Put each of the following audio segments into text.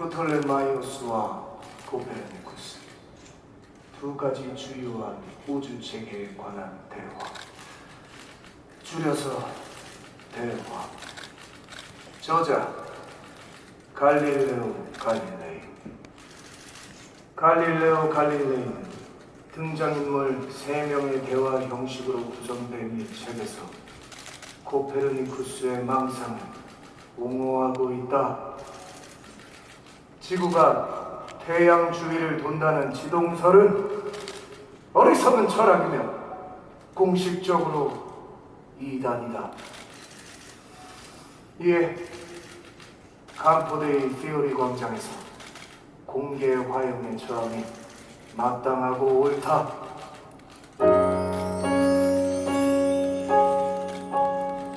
프톨레마이오스와 코페르니쿠스 두 가지 주요한 우주 체계에 관한 대화. 줄여서 대화. 저자 갈릴레오 갈릴레이. 갈릴레오 갈릴레이는 등장인물 3명의 대화 형식으로 구성된 이 책에서 코페르니쿠스의 망상을 옹호하고 있다. 지구가 태양 주위를 돈다는 지동설은 어리석은 철학이며 공식적으로 이단이다. 이에 캄포데이 피오리 광장에서 공개 화형의 처함이 마땅하고 옳다.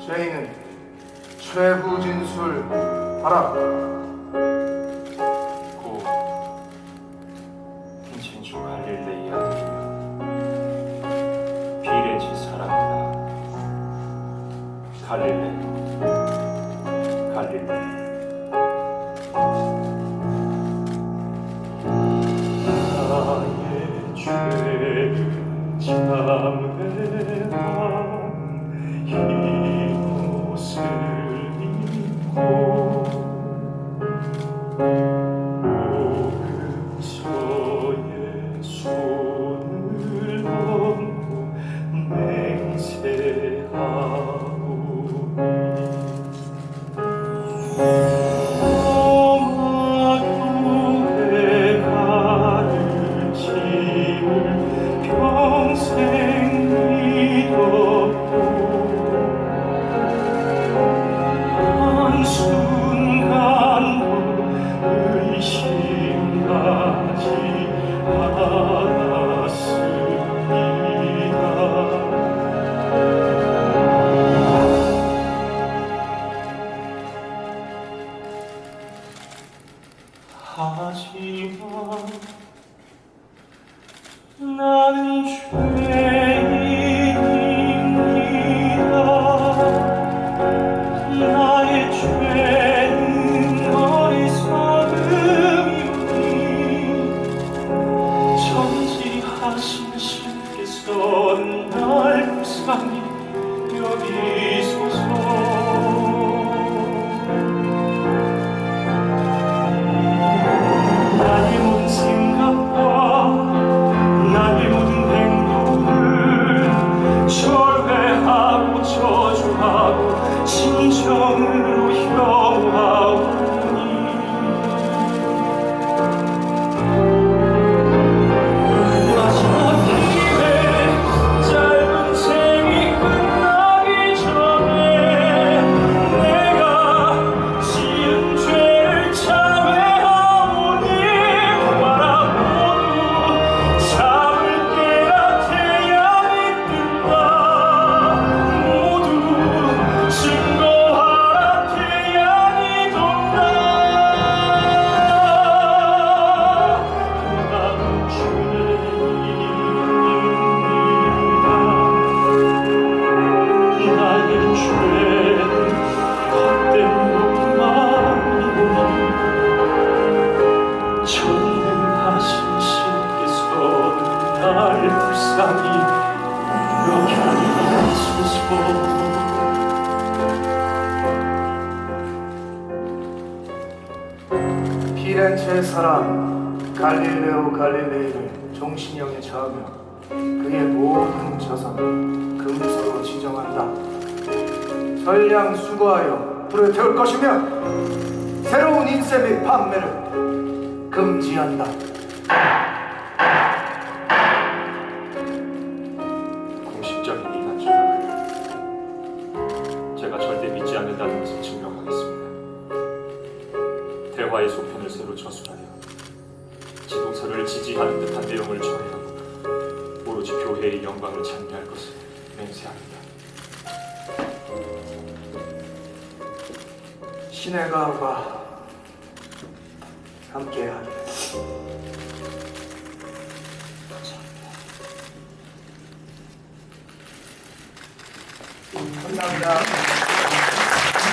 죄인은 최후 진술 하라. 갈릴레이 갈릴레이 나의 죄를 참 하지만 나는 죄인 날 불쌍히 여기하소서 피렌체 사람 갈릴레오 갈릴레이를 종신형에 처하며 그의 모든 자산을 금서로 지정한다. 전량 수거하여 불에 태울 것이며 새로운 인쇄 및 판매를 금지한다. 믿지 않는다는 것을 증명하겠습니다. 대화의 소편을 새로 저술하여 지도서를 지지하는 듯한 내용을 처리하고 오로지 교회의 영광을 찬미할 것을 맹세합니다. 신의 가호가 함께하리. 감사합니다. Thank you.